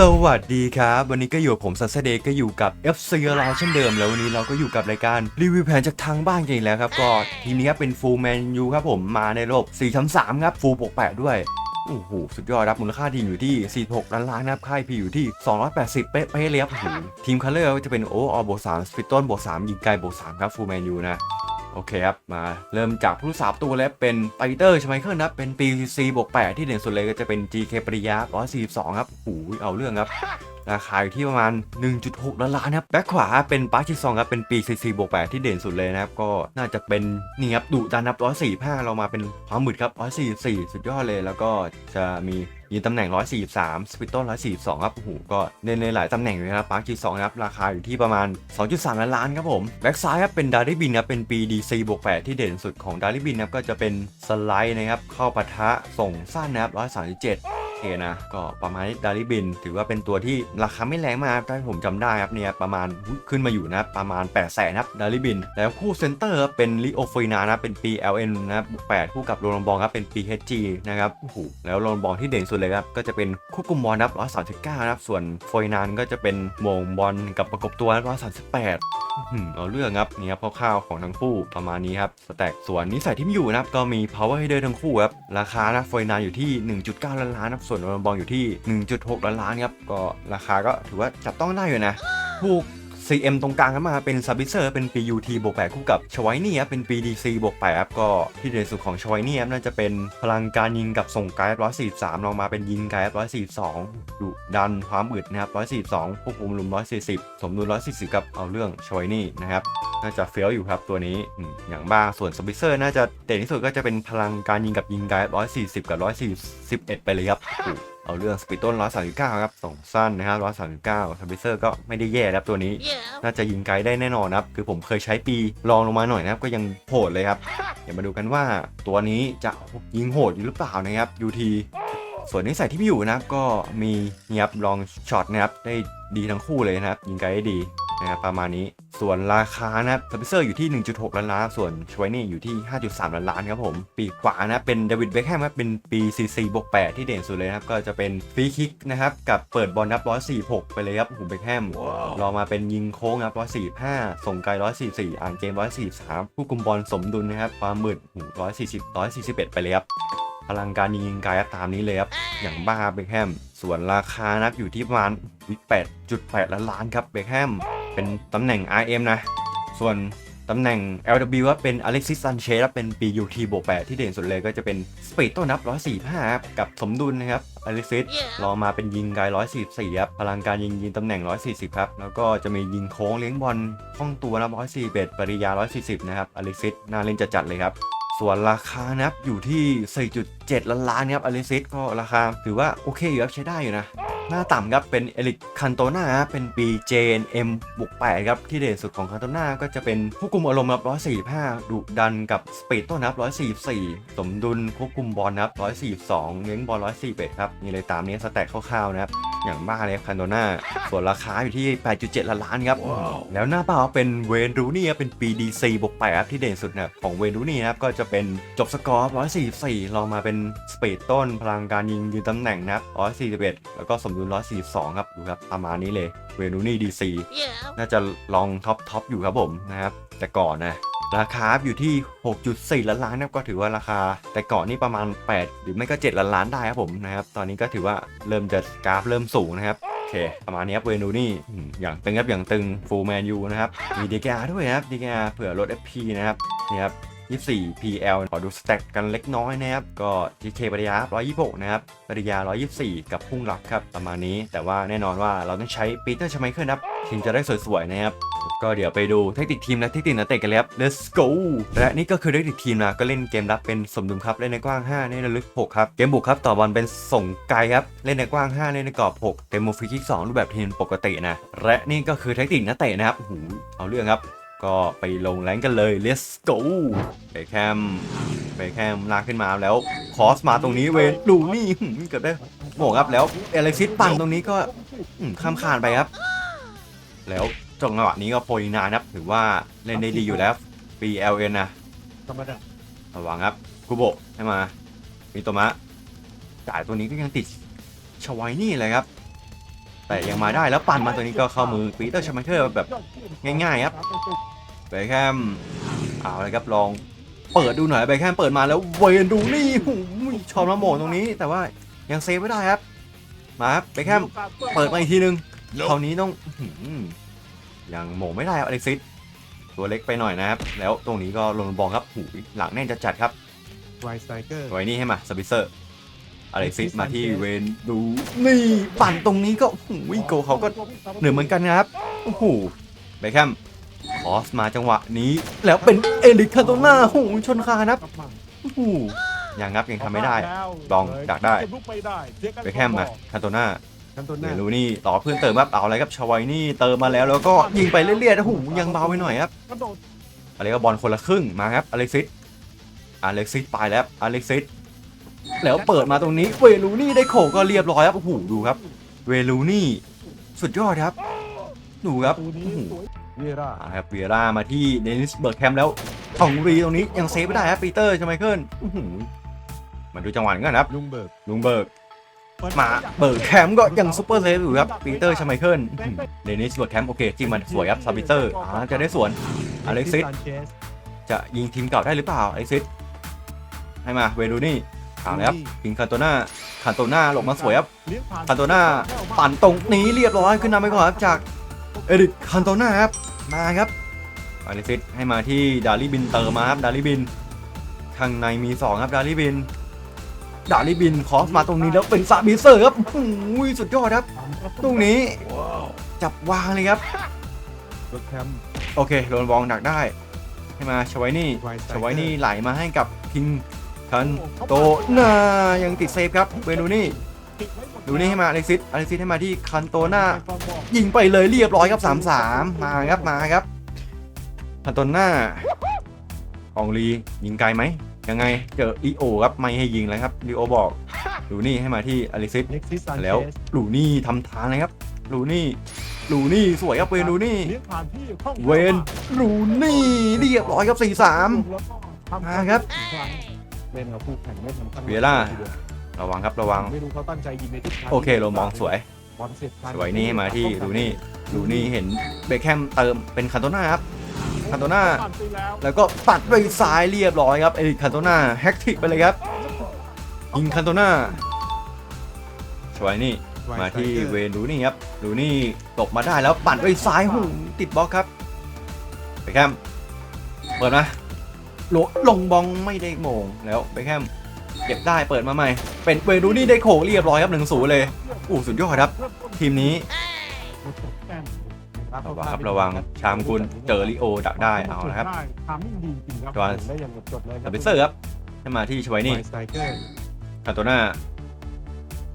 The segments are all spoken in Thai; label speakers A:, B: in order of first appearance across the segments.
A: สวัสดีครับ วันนี้ก็อยู่ผมซัสเดย์ก็อยู่กับ FC เราเช่นเดิมแล้ววันนี้เราก็อยู่กับรายการรีวิวแผนจากทางบ้านกันอีกแล้วครับ ก็ทีมนี้ครับเป็นฟูลแมนยูครับผมมาในระบบ4 3 3ครับฟูลปกแปดด้วยโอ้โหสุดยอดครับมูลค่าทีมอยู่ที่ 46 ล้านล้านนะครับค่ายพีอยู่ที่ 280 เป๊ะๆเลยครับโอ้โหทีมคัลเลอร์จะเป็นโอออบวก3สปิตต้นบวก3ยิงไกลบวก3ครับฟูลแมนยูนะ โอเคครับ มาเริ่มจากผู้สาบตัวแล้วเป็นไปเตอร์ใช่ไหมเคิลนะเป็นปี C บวก8ที่เด่นสุดเลยก็จะเป็น GK ปริยา142 ครับโอ้ยเอาเรื่องครับ ราคาอยู่ที่ประมาณ 1.6 ล้านล้านครับแบ็คขวาเป็นปาร์คชิซองครับเป็นปี CC บวก8ที่เด่นสุดเลยนะครับ ก็น่าจะเป็นนี่ครับดุดันนับ145 เรามาเป็นความมืดครับ 144 สุดยอดเลยแล้วก็จะมียืนตำแหน่ง 143 สปิตโต้142 ครับ โอ้โห ก็เล่นในหลายตำแหน่งเลยครับปาร์คชิซองครับ ราคาอยู่ที่ประมาณ 2.3 ล้านล้านครับผม แบ็คซ้ายครับ เป็นดาริบินครับ เป็นปี DC บวก8ที่เด่นสุดของดาริบินนะครับ ก็จะเป็นสไลด์นะครับ เข้าปะทะส่งสั้นนะครับ137เคนะ ก็ประมาณดาริบิน ถือว่าเป็นตัวที่ราคาไม่แรงมากถ้าผมจำได้ครับเนี่ยประมาณขึ้นมาอยู่นะประมาณ8 0 0แสนครับดาริบิน แล้วคู่เซนเตอร์ครับเป็นลิโอฟนานะเป็นปี LN นะครับบวก8คู่กับโรลบองครับเป็นปี HG นะครับโอ้โหแล้วโรลบองที่เด่นสุดเลยครับก็จะเป็นควบคุมบอลนับ139นะครับส่วนโฟยนานก็จะเป็นโมงบอลกับประกบตัว138อื้อหือเอาเรื่องครับนี่ครับคร่าวๆของทั้งคู่ประมาณนี้ครับสแต็กส่วนนิสัยที่มีอยู่นะครับก็มี power header ทั้งคู่ครับราคานะฟอยนาอยู่ที่ 1.9 ล้านล้านครับส่วนโดนบองอยู่ที่ 1.6 ล้านล้านครับ ก็ราคาก็ถือว่าจับต้องได้อยู่นะถูก CM ตรงกลางกันมาเป็นซับบิเซอร์เป็นปี UT บวก8คู่กับชวายนี่ครับเป็นปี DC บวก8ครับก็ที่เด่นสุดของชวายนี่ครับน่าจะเป็นพลังการยิงกับส่งไกด์143ลองมาเป็นยิงไกด์142ดุดันความอึดนะครับ142ควบคุมลุม140สมดุล140กับเอาเรื่องชวายนี่นะครับน่าจะเฟี้ยวอยู่ครับตัวนี้อย่างบ้างส่วนสปิเซอร์น่าจะเด่นที่สุดก็จะเป็นพลังการยิงกับยิงไกด์140กับ141ไปเลยครับ เอาเรื่องสปิต้น139 ครับส่งสั้นนะครับ139สปิเซอร์ก็ไม่ได้แย่ครับตัวนี้ น่าจะยิงไกลได้แน่นอนนะครับ คือผมเคยใช้ปีลองลงมาหน่อยนะครับ ก็ยังโหดเลยครับ เดี๋ยวมาดูกันว่าตัวนี้จะยิงโหดอยู่หรือเปล่านะครับ UT ส่วนนิสัยที่มีอยู่นะครับก็มีเงียบลองช็อตนะครับได้ดีทั้งคู่เลยนะครับยิงไกลได้ดีนะครับประมาณนี้ ส่วนราคานะครับสปิเซอร์อยู่ที่ 1.6 ล้านล้าน ส่วนชวยนี่อยู่ที่ 5.3 ล้านล้านครับผม ปีกขวานะเป็นเดวิดเบคแฮมครับเป็นปี CC บวก8ที่เด่นสุดเลยนะครับ ก็จะเป็นฟรีคิกนะครับ กับเปิดบอลนับ 146 ไปเลยครับโอ้โหเบคแฮมรอมาเป็นยิงโค้งครับ145 ส่งไกล 144 อ่านเกม 143 ผู้กุมบอลสมดุลนะครับ ความมืดโอ้โห140 141 ไปเลยครับพลังการยิงไกลครับตามนี้เลยครับ อย่างบ้าเบคแฮม ส่วนราคานะครับอยู่ที่ประมาณ8.8 ล้านล้านครับเบคแฮม เป็นตำแหน่ง RM นะ ส่วนตำแหน่ง LW ว่าเป็น Alexis Sanchez ครับเป็น BUT บวก8ที่เด่นสุดเลยก็จะเป็นสปีดต้นนับ 145 ครับ กับสมดุลนะครับ Alexis รอมาเป็นยิงไกล144 ครับ พลังการยิงยิงตำแหน่ง 140 ครับ แล้วก็จะมียิงโค้งเลี้ยงบอลคล่องตัวนับ141ปริยา 140 นะครับ Alexis น่าเล่นจัดๆเลยครับส่วนราคานะครับอยู่ที่ 4.7 ล้านล้านครับ Alexis ก็ราคาถือว่าโอเคอยู่ครับใช้ได้อยู่นะ หน้าต่ำครับเป็นเอลิกคันโตนาเป็นปี JNM บวก8ครับที่เด่นสุดของคันโตนาก็จะเป็นควบคุมอารมณ์ครับ145ดุดันกับสปีดต้นนับ144สมดุลควบคุมบอลนับ142เลี้ยงบอล141ครับนี่เลยตามนี้สแต็กคร่าวๆนะครับอย่างบ้าเลยคันโตนาส่วนราคาอยู่ที่ 8.7 ล้านล้านครับแล้วหน้าเป้าเป็นเวนรูนี่ครับเป็นปี DC บวก8ครับที่เด่นสุดนะครับของเวนรูนี่นะครับก็จะเป็นจบสกอร์ 144 ลองมาเป็นสปีดต้นพลังการยิงยืนตำแหน่งนะครับ141 แล้วก็สมดุล142 ครับดูครับประมาณนี้เลยเวนรูนี่ DC น่าจะลองท็อปท็อปอยู่ครับผมนะครับ แต่ก่อนนะราคาอยู่ที่ 6.4 ล้านล้านนะครับก็ถือว่าราคา แต่ก่อนนี่ประมาณ 8 หรือไม่ก็ 7 ล้านล้านได้ครับผมนะครับ ตอนนี้ก็ถือว่าเริ่มจะกราฟเริ่มสูงนะครับโอเคประมาณนี้ครับเวนูนี่อืมอย่างตึงครับอย่างตึงฟูลแมนยูนะครับมีดีกาด้วยนะครับดีกาเผื่อลด FP นะครับนี่ครับ 24 PL ขอดูสแต็กกันเล็กน้อยนะครับ ก็ GK ปริยา126 นะครับปริยา 124 กับพุ่งหลักครับ ประมาณนี้ แต่ว่าแน่นอนว่าเราต้องใช้ปีเตอร์ชไมเคิลครับ ถึงจะได้สวยๆ นะครับก็เดี๋ยวไปดูเทคนิคทีมและเทคนิคนักเตะกันเลยครับ let's go และนี่ก็คือเทคนิคทีมนะก็เล่นเกมรับเป็นสมดุลครับเล่นในกว้าง5เล่นในลึก 6 ครับ เกมบุกครับต่อบอลเป็นส่งไกลครับ เล่นในกว้าง 5 เล่นในกรอบ 6 เต็มโมฟรีคิก2รูปแบบทีมปกตินะ และนี่ก็คือเทคนิคนักเตะนะครับโอ้โหเอาเรื่องครับ ก็ไปลงแรงกันเลย let's go เบคแฮมเบคแฮมลากขึ้นมาแล้วคอสมาตรงนี้เวนดูนี่เกือบได้โหมงครับแล้วเอเล็กซิสปังตรงนี้ก็ข้ามคานไปครับ แล้วจังหวะนี้ก็โพลินานะครับถือว่าเล่นได้ดีอยู่แล้ว BLN นะ
B: ธรรมดา
A: ระวังครับคุโบให้มามีตัวมะจ่ายตัวนี้ก็ยังติดชวายนี่เลยครับ แต่ยังมาได้แล้วปั่นมาตัวนี้ก็เข้ามือปีเตอร์ชมาเทอร์แบบง่ายๆครับ เบคแฮมเอาเลยครับลองเปิดดูหน่อยเบคแฮมเปิดมาแล้วเวนดูนี่หูยชอมละโมงตรงนี้ แต่ว่ายังเซฟไม่ได้ครับ มาครับเบคแฮมเปิดมาอีกทีนึงคราวนี้ต้องอื้อหือยังโหมงไม่ได้ครับอเล็กซิสตัวเล็กไปหน่อยนะครับ แล้วตรงนี้ก็ลงบอลครับหูยหลังแน่นจะจัดครับ
B: ไวสไตรเกอร์
A: ไว้นี่ให้มาสปิเซอร์อเล็กซิสมาที่เวนดูนี่ปั่นตรงนี้ก็หูยโกเขาก็เหนือเหมือนกันนะครับโอ้โหเบคแฮมค อสมาจังหวะนี้ แล้วเป็นเอลิคคาโตนาโอ้โหชนคานครับโอ้โหยังงับยังทำไม่ได้ลองดักได้เบคแฮมมาคาโตนา
B: คันโต
A: เว
B: น่า
A: ลูนี่ต่อเพื่อนเติมครับเอาอะไรครับชาวายนี่เติมมาแล้วแล้วก็ยิงไปเรื่อยๆโอ้โหยังเบาไปหน่อยครับ
B: กระโดด
A: อะไรก็บอลคนละครึ่งมาครับอเล็กซิสอเล็กซิสไปแล้วอเล็กซิสแล้วเปิดมาตรงนี้เวลูนี่ได้โขกก็เรียบร้อยครับโอ้โหดูครับ เวลูนี่สุดยอดครับ ดูครับ
B: ตูนี้
A: โอ้โห
B: สวยเวียร่า
A: อ่าครับเวียร่ามาที่เดนิสเบิร์กแคมป์แล้วของรีตรงนี้ยังเซฟไม่ได้ครับปีเตอร์ใช่ไหมเคิลอื้อหือมาดูจังหวะกันครับ
B: ลุงเบิร์ก
A: ลุงเบิร์กมาเบิร์กแคมป์ก็ยังซูเปอร์เซฟอยู่ครับปีเตอร์ใช่ไหมเคิลอื้อหือเดนิสเบิร์กแคมป์โอเคจิ้มมันสวยครับซาบิเตอร์อ่าจะได้สวนอเล็กซิส
B: ซานเชส
A: จะยิงทีมเก่าได้หรือเปล่าไอซิสให้มาเวลูนี่เอาแล้วครับพิงคาโตนาคาโตนาหลบมาสวยครับ
B: เลี้ยงผ่าน
A: คาโตนาปั่นตรงนี้เรียบร้อยขึ้นนำไปก่อนครับจาก เอริกคาโตนาครับ มาครับอลิซิสให้มาที่ดาริบินเติมมาครับดาริบิน ข้างในมี 2 ครับดาริบิน ดาริบินคอสมาตรงนี้แล้วเป็นซาบิเซอร์ครับโอ้โหสุดยอดครับตรงนี้จับวางเลยครับ
B: รถแคมป์
A: โอเคโดนบอลหนักได้ ให้มาชไว้นี่
B: ไวสไตร
A: ช
B: เกอร์
A: ไว้นี่ไหลมาให้กับคิงคันโตนายังติดเซฟครับเวนูนี่ ดูนี่ให้มาอเล็กซิสอเล็กซิสให้มาที่คันโตนายิงไปเลยเรียบร้อยครับ 3-3 มาครับมาครับคันโตนาของลียิงไกลไหมยังไงเจอลีโอครับไม่ให้ยิงเลยครับลีโอบอกดูนี่ให้มาที่อเล็กซิส
B: เล็กซิสซานเชส
A: แล้วลูนี่ทำทางเลยครับลูนี่ลูนี่สวยครับเวนูนี่
B: เลี้ยงผ่านที่ข้อง
A: เวนลูนี่เรียบร้อยครับ4-3
B: แล้วก็ทำ
A: มาครับ
B: อีกครั้งเล่นกับคู่แข่งไม่ทำตั้ง
A: เวียร่า ระวังครับระวัง
B: ไม่รู้เขาตั้งใจยิงในทิศทาง
A: โอเคเรามองสวย
B: บอลเสร็จทัน
A: สวยนี่มาที่ลูนี่ลูนี่เห็นเบคแฮมเติมเป็นคันโตนาครับ คันโตนา
B: ผ่ไปแล้ว
A: แล้วก็ปัดไปซ้ายเรียบร้อยครับเอริกคันโตนาแฮกทิกไปเลยครับยิงคันโตนาสวยนี่
B: ไวสไตร
A: มาที่
B: กอร์
A: เวนลูนี่ครับลูนี่ตบมาได้แล้วปั่นไปซ้ายหูติดบล็อกครับเบคแฮมเปิดมาโลลงบองไม่ได้โมงแล้วเบคแฮม เก็บได้เปิดมาใหม่ เป็นเวนลูนี่ได้โขเรียบร้อยครับหนึ่งศูนย์เลยอู้สุดยอดครับ ทีมนี้ ระวังครับระวังชามกุลเจอริโอดักได้เอาละครับ
B: ทำดีจริงครับ
A: ตัว
B: ได้อย่างจดเลย
A: สเปเซอร์ครับให้มาที่ชไวนี่
B: ไวสไตรเกอร์
A: คาโตนา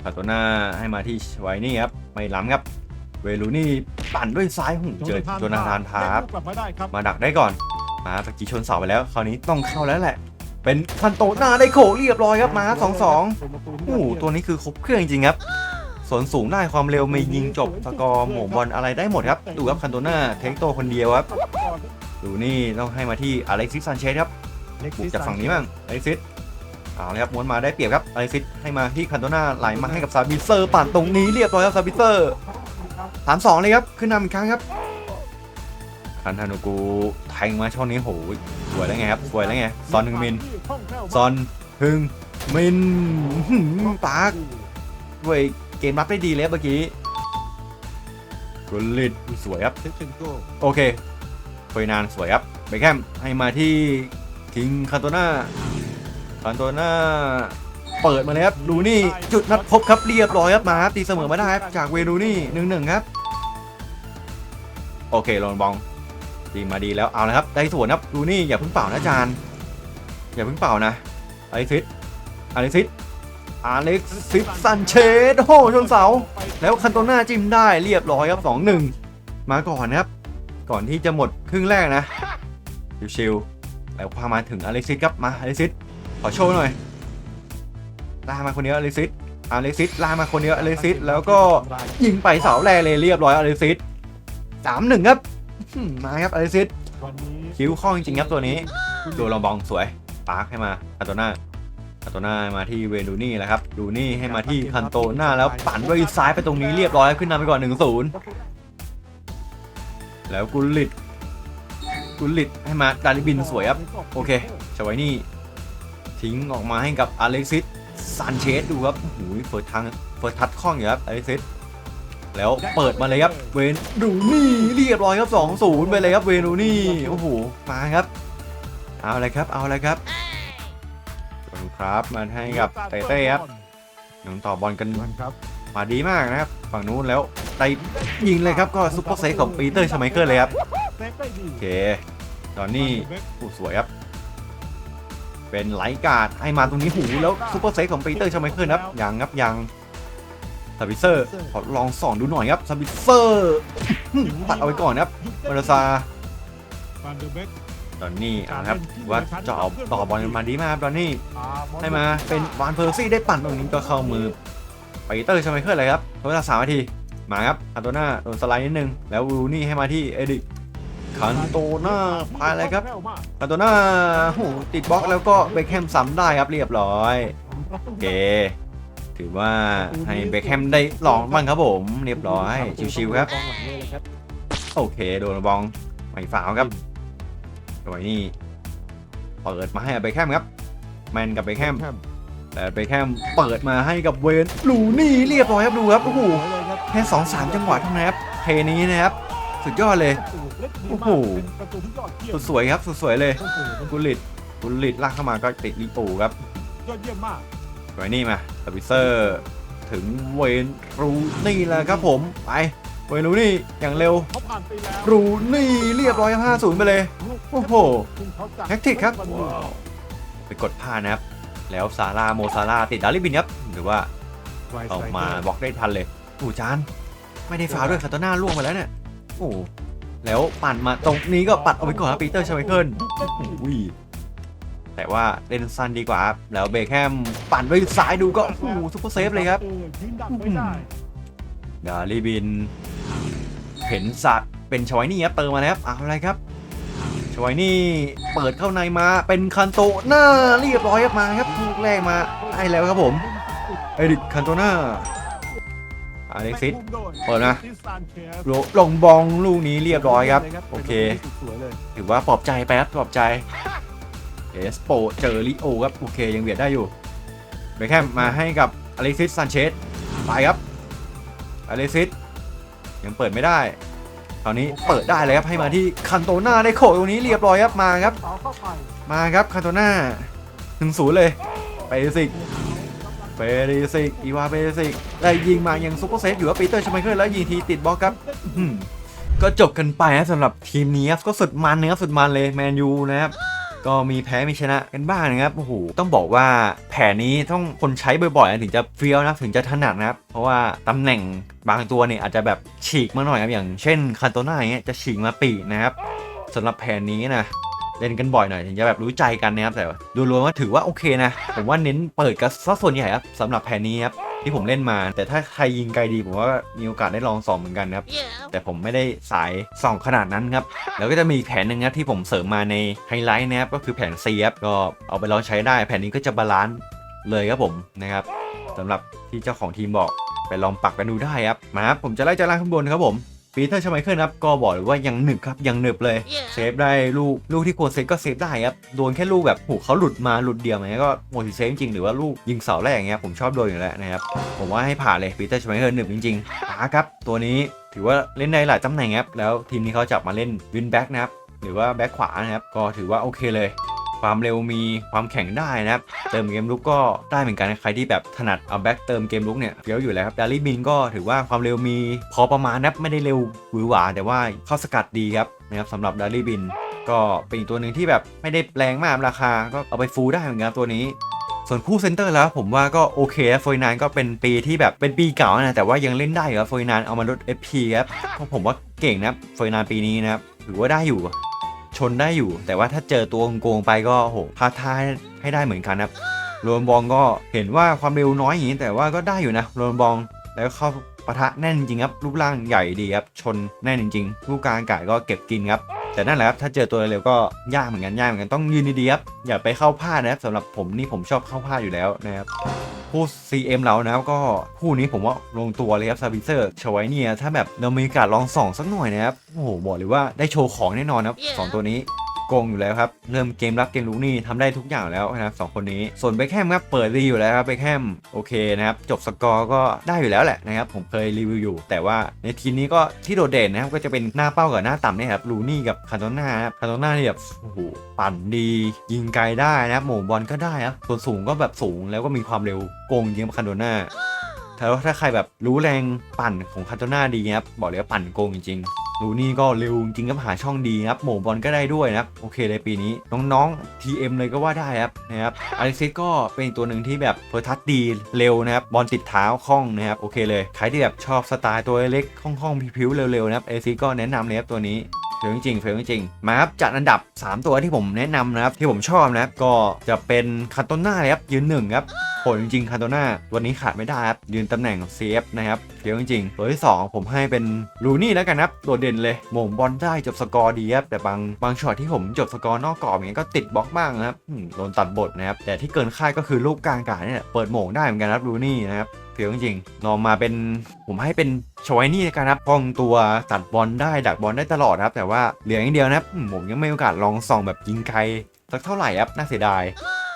A: คาโตนาให้มาที่ชไวนี่ครับไม่ล้ำครับ เวลูนี่ปั่นด้วยซ้ายหูเจอโจนาธานทาร์ฟ
B: กลับมาบ
A: มาดักได้ก่อนมาตะกี้ชนเสาไปแล้ว คราวนี้ต้องเข้าแล้วแหละ เป็นคันโตนาได้โขกเรียบร้อยครับมาสองสองโอ้โหตัวนี้คือครบเครื่องจริงๆครับส่วนสูงได้ความเร็วไม่ยิงจบสกอร์หม่งบอลอะไรได้หมดครับ ดูครับคันโตนาเทคโตคนเดียวครับ ดูนี่ต้องให้มาที่อเล็กซิสซันเชสครับบุกจากฝั่งนี้บ้างอเล็กซิสเอาเลยครับม้วนมาได้เปรียบครับอเล็กซิสให้มาที่คันโตนาไหลมาให้กับซาบิเซอร์ปั่นตรงนี้เรียบร้อยครับซาบิเซอร์สามสองเลยครับขึ้นนำอีกครั้งครับคันธนูกูแทงมาช่องนี้โหย สวยแล้วไงครับสวยแล้วไงซอนฮึงมินซอนฮึงมินอื้อหือปาร์คด้วยเกมรับได้ดีเลยครับเมื่อกี้กุลิตสวยครับ
B: เทคเชนโก
A: โอเคเฟยนานสวยครับเบคแฮมให้มาที่คิงคาโตนาคาโตนาเปิดมาเลยครับลูนี่จุดนัดพบครับเรียบร้อยครับมาครับตีเสมอมาได้ครับจากเวลูนี่หนึ่งหนึ่งครับ โอเคลอนบอง ตีมาดีแล้วเอาละครับได้สวนครับลูนี่อย่าเพิ่งเป่านะจานอย่าเพิ่งเป่านะอเล็กซิสอเล็กซิสอเล็กซิสซันเชสโอ้ชนเสา แล้วคันโตนาจิ้มได้เรียบร้อยครับสองหนึ่งมาก่อนนะครับ ก่อนที่จะหมดครึ่งแรกนะชิวๆแล้วพามาถึงอเล็กซิสครับมาอเล็กซิสขอโชว์หน่อยลามาคนเดียวอเล็กซิสอเล็กซิสลามาคนเดียวอเล็กซิสแล้วก็ยิงไปเสาแรกเลยเรียบร้อยอเล็กซิสสามหนึ่งครับ อื้อหือมาครับอเล็กซิส
B: วันนี้
A: คิ้วข้อจริงๆครับตัวนี้ดูลองบองสวยปาร์คให้มาคันโตนาคันโตน่ามาที่เวนูนี่แหละครับ ดูนี่ให้มาที่คันโตน่าแล้วปั่นด้วยซ้ายไปตรงนี้เรียบร้อยขึ้นนำไปก่อน1นศูนย์แล้วกุลิตกุลิตให้มาดาริบินสวยครับ โอเคชไว้นี่ ทิ้งออกมาให้กับอเล็กซิสซานเชสดูครับโอ้โหเฟิร์สทางเฟิร์สทัชคล่องอยู่ครับอเล็กซิส แล้วเปิดมาเลยครับเวนดูนี่เรียบร้อยครับ 2 0 ไปเลยครับเวนูนี่โอ้โหมาครับ เอาเลยครับเอาเลยครับขอบคุณครับมาให้กับเต้เต้ครับยังต่อบอลกัน
B: มันครับ
A: มาดีมากนะครับฝั่งนู้นแล้วไตยิงเลยครับก็ซุปเปอร์เซฟของปีเตอร์ชไมเคิลเลยครับ
B: เซฟได้ดี
A: โอเคตอนนี้โอ้สวยครับ เป็นไลท์การ์ดให้มาตรงนี้หูแล้วซูเปอร์เซฟของปีเตอร์ชาไมเคิลครับยังครับยัง ซาบิเซอร์ขอลองส่องดูหน่อยครับซาบิเซอร์ตัดเอาไว้ก่อนครับมาราซา
B: ดอร์เบก
A: ตอนนี้เอาครับว่าจะเอาต่อบอลมาดีมากครับตอนนี้ให้มาเป็นวานเพอร์ซี่ได้ปั่นตรงนี้ก็เข้ามือไปเตอร์ชาไมเคิลเลยครับเวลาสามนาทีมาครับคันโตน่าโดนสไลด์นิดนึงแล้ววูนี่ให้มาที่เอดิคันโตน่าพายเลยครับคาโตน่าโหติดบล็อกแล้วก็เบคแฮมซ้ำได้ครับเรียบร้อยโอเค ถือว่าให้เบคแฮมได้ลองบ้างครับผม เรียบร้อย ชิวๆครับ
B: กองหลังเลยครับ
A: โอเค โดนบองไม่ฝาวครับโดยนี่เปิดมาให้เบคแฮมครับ แมนกับเบคแฮมแต่เบคแฮมเปิดมาให้กับเวนลูนี่เรียบร้อยครับดูครับโอ้โห
B: เลยครับ
A: แค่สองสามจังหวะเท่านั้นครับเทนี้นะครับ สุดยอดเลยโอ้โห
B: ประตูที่ยอดเยี่ย
A: สุ
B: ม
A: ดสวยครับสุดสวยเลย
B: โอ้โห
A: กุลิตกุลิตลากเข้ามาก็ติดลิปูครับ
B: ยอดเยี่ยมมาก
A: ไว้นี่มาสวิเซอร์ถึงเวนรูนี่แล้วครับผม ไป เวนรูนี่อย่างเร็ว
B: เขาผ่านไปแล้ว
A: รูนี่เรียบร้อยห้าศูนย์ไปเลย โอ้โห
B: เขาจัด
A: แท็กติกครับ
B: บอลลูน
A: ไปกดพลาดนะครับ แล้วซาร่าโมซาร่าติดดาริบินครับ หรือว่า
B: ไว
A: ออก
B: ไซ
A: มา
B: เกอร์
A: บล็อกได้ทันเลยอูจาน ไม่ได้ฟาวล์ด้วยคาโตน่าล่วงไปแล้วเนี่ย โอ้แล้วปั่นมาตรงนี้ก็ปัดเอาไปก่อนครับปีเตอร์ชาไมเคิลอุ้ย แต่ว่าเล่นสั้นดีกว่าครับแล้วเบคแฮมปั่นด้วยซ้ายดูก็โอ้โหซุปเปอร์เซฟเลยครับ
B: ออยืนดักไม่ได้
A: ดาลีบิน เห็นสัตว์เป็นชวายนี่ครับเติมมาแล้วครับเอาอะไรครับชวายนี่เปิดเข้าในมาเป็นคันโตหน้าเรียบร้อยครับมาครับลูกแรกมาได้แล้วครับผมเอดิคันโตหน้าอเล็กซิสเปิดนะโลลงบองลูกนี้เรียบร้อยครับ โอเค
B: สวยเลย
A: ถือว่าปลอบใจไปครับปลอบใจ เอสโปเจอริโอครับโอเคยังเบียดได้อยู่เบคแฮมมาให้กับอเล็กซิสซานเชสไปครับอเล็กซิสยังเปิดไม่ได้คราวนี้เปิดได้เลยครับให้มาที่คันโตนาได้โขกตรงนี้เรียบร้อยครับมาครับ มาครับคันโตนาหนึ่งศูนย์เลยไปสิกเปริสิกอีวาเปริสิกได้ยิงมายังซุปเปอร์เซฟอยู่ว่าปีเตอร์ชไมเคิลแล้วยิงทีติดบล็อกครับก็จบกันไปนะสำหรับทีมนี้ครับก็สุดมันนะครับสุดมันเลยแมนยูนะครับ ก็มีแพ้มีชนะกันบ้างนะครับโอ้โหต้องบอกว่าแผนนี้ต้องคนใช้บ่อยๆถึงจะเฟี้ยวนะถึงจะถนัดนะครับ เพราะว่าตำแหน่งบางตัวเนี่ยอาจจะแบบฉีกมาหน่อยครับอย่างเช่นคันโตน่าอย่างเงี้ยจะฉีกมาปีกนะครับสำหรับแผนนี้นะเล่นกันบ่อยหน่อยถึงจะแบบรู้ใจกันนะครับแต่ว่าดูรวมว่าถือว่าโอเคนะผมว่าเน้นเปิดกันซะส่วนใหญ่ครับสำหรับแผนนี้ครับ ที่ผมเล่นมา แต่ถ้าใครยิงไกลดีผมว่ามีโอกาสได้ลองสองเหมือนกันนะครับ แต่ผมไม่ได้สายส่องขนาดนั้นครับ แล้วก็จะมีอีกแผนหนึ่งครับที่ผมเสริมมาในไฮไลท์นะครับก็คือแผน C ครับก็เอาไปลองใช้ได้ แผนนี้ก็จะบาลานซ์เลยครับผมนะครับสำหรับที่เจ้าของทีมบอกไปลองปักกันดูได้ครับมาครับผมจะไล่จากล่างข้างบนครับผม ปีเตอร์ชไมเคิลครับก็บอกเลยว่ายังหนึบครับยังหนึบเลยเซฟได้ลูกลูกที่ควรเซฟก็เซฟได้ครับโดนแค่ลูกแบบหูเขาหลุดมาหลุดเดียวไหมก็หมดสิเซฟจริงๆหรือว่าลูกยิงเสาแรกอย่างเงี้ยผมชอบโดนอยู่แล้วนะครับผมว่าให้ผ่านเลยปีเตอร์ชไมเคิลหนึบจริงๆป๋าครับตัวนี้ถือว่าเล่นได้หลายตำแหน่งครับแล้วทีมนี้เขาจับมาเล่นวินแบ็กนะครับหรือว่าแบ็กขวานะครับก็ถือว่าโอเคเลย ความเร็วมีความแข็งได้นะครับเติมเกมลุกก็ได้เหมือนกันนะใครที่แบบถนัดเอาแบ็กเติมเกมลุกเนี่ยเฟี้ยวอยู่แล้วครับดารี่บินก็ถือว่าความเร็วมีพอประมาณนะไม่ได้เร็วหวือหวาแต่ว่าเข้าสกัดดีครับนะครับสำหรับดารี่บิน ก็เป็นอีกตัวหนึ่งที่แบบไม่ได้แรงมากราคา ก็เอาไปฟูลได้เหมือนกันตัวนี้ส่วนคู่เซนเตอร์แล้วผมว่าก็โอเคนะโฟยนานก็เป็นปีที่แบบเป็นปีเก่านะแต่ว่ายังเล่นได้ครับโฟยนานเอามาลด FP ครับเพราะผมว่าเก่งนะครับโฟยนานปีนี้นะครับถือว่าได้อยู่ ชนได้อยู่ แต่ว่าถ้าเจอตัวโกงๆไปก็โหพาท่าให้ได้เหมือนกันครับโรนบองก็เห็นว่าความเร็วน้อยอย่างนี้แต่ว่าก็ได้อยู่นะโรนบองแล้วเข้าปะทะแน่นจริงครับรูปร่างใหญ่ดีครับชนแน่นจริงๆลูกกลางอากาศก็เก็บกินครับ แต่นั่นแหละครับถ้าเจอตัวเร็วๆก็ยากเหมือนกันยากเหมือนกันต้องยืนดีๆครับอย่าไปเข้าพลาดนะครับสำหรับผมนี่ผมชอบเข้าพลาดอยู่แล้วนะครับผู้ CM เรานะครับก็คู่นี้ผมว่าลงตัวเลยครับซาบิเซอร์ชวายเนี่ยถ้าแบบเรามีโอกาสลองส่องสักหน่อยนะครับโอ้โหบอกเลยว่าได้โชว์ของแน่นอนครับสองตัวนี้โกงอยู่แล้วครับ เริ่มเกมรับเกมลุกนี่ทำได้ทุกอย่างแล้วนะครับสองคนนี้ ส่วนเบคแฮมครับเปิดดีอยู่แล้วครับเบคแฮมโอเคนะครับจบสกอร์ก็ได้อยู่แล้วแหละนะครับผมเคยรีวิวอยู่ แต่ว่าในทีมนี้ก็ที่โดดเด่นนะครับก็จะเป็นหน้าเป้ากับหน้าต่ำนี่ครับลูนี่กับคาโตนาครับคาโตนาเนี่ยแบบโอ้โหปั่นดี ยิงไกลได้นะครับหม่งบอลก็ได้ครับส่วนสูงก็แบบสูงแล้วก็มีความเร็วโกงยิงคาโตนาถ้าถ้าใครแบบรู้แรงปั่นของคันโตนาดีครับบอกเลยว่าปั่นโกงจริง ลูนี่ก็เร็วจริงครับหาช่องดีครับโหมบอลก็ได้ด้วยนะครับโอเคเลยปีนี้น้องๆ TM เลยก็ว่าได้ครับนะครับอเล็กซิสก็เป็นตัวหนึ่งที่แบบเพอร์ทัชดีเร็วนะครับบอลติดเท้าคล่องนะครับโอเคเลยใครที่แบบชอบสไตล์ตัวเล็กคล่องๆพิ้วๆเร็วๆนะครับอเล็กซิสก็แนะนำเลยครับตัวนี้เฟลจริงเฟลจริงๆมาครับจัดอันดับ 3 ตัวที่ผมแนะนำนะครับที่ผมชอบนะครับก็จะเป็นคันโตนาเลยครับยืนหนึ่งครับโหดจริงๆคันโตนาวันนี้ขาดไม่ได้ครับยืนตำแหน่ง CF นะครับเฟลจริงๆตัวที่ 2 ผมให้เป็นลูนี่แล้วกันครับโดดเด่นเลยหม่งบอลได้จบสกอร์ดีครับแต่บางบางช็อตที่ผมจบสกอร์นอกกรอบอย่างเงี้ยก็ติดบล็อกบ้างนะครับโดนตัดบทนะครับแต่ที่เกินคาดก็คือลูกกลางอากาศเนี่ยเปิดหม่งได้เหมือนกันครับลูนี่นะครับเฟี้ยวจริงๆลองมาเป็นผมให้เป็นชอยนี่ในการรับ ป้องตัวตัดบอลได้ดักบอลได้ตลอดครับ แต่ว่าเหลืออย่างเดียวนะครับอืมผมยังไม่มีโอกาสลองส่องแบบยิงไกลสักเท่าไหร่ครับน่าเสียดาย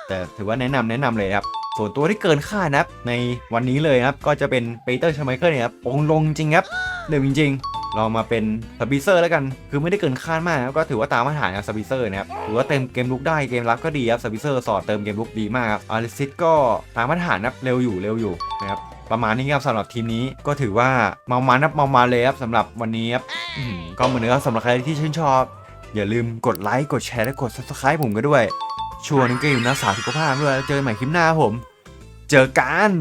A: แต่ถือว่าแนะนำแนะนำเลยครับ ส่วนตัวที่เกินคาดนะครับในวันนี้เลยครับก็จะเป็นปีเตอร์ชไมเคิลเนี่ยครับองลงจริงครับเร็วจริงๆลองมาเป็นสปิเซอร์แล้วกัน คือไม่ได้เกินคาดมากก็ถือว่าตามมาตรฐานครับสปิเซอร์นะครับถือว่าเต็มเกมลุกได้เกมรับก็ดีครับสปิเซอร์สอดเติมเกมลุกดีมากครับอาริซิตก็ตามมาตรฐานครับเร็วอยู่เร็วอยู่นะครับประมาณนี้ครับสำหรับทีมนี้ก็ถือว่าเมามันครับเมามันเลยครับสำหรับวันนี้ครับก็เหมือนเดิมครับสำหรับใครที่ชื่นชอบ อย่าลืมกดไลค์กดแชร์และกด subscribe ผมก็ด้วย ชัวร์นึงเกมอยู่นะสาสุขภาพด้วยเจอใหม่คลิปหน้าผม เจอกัน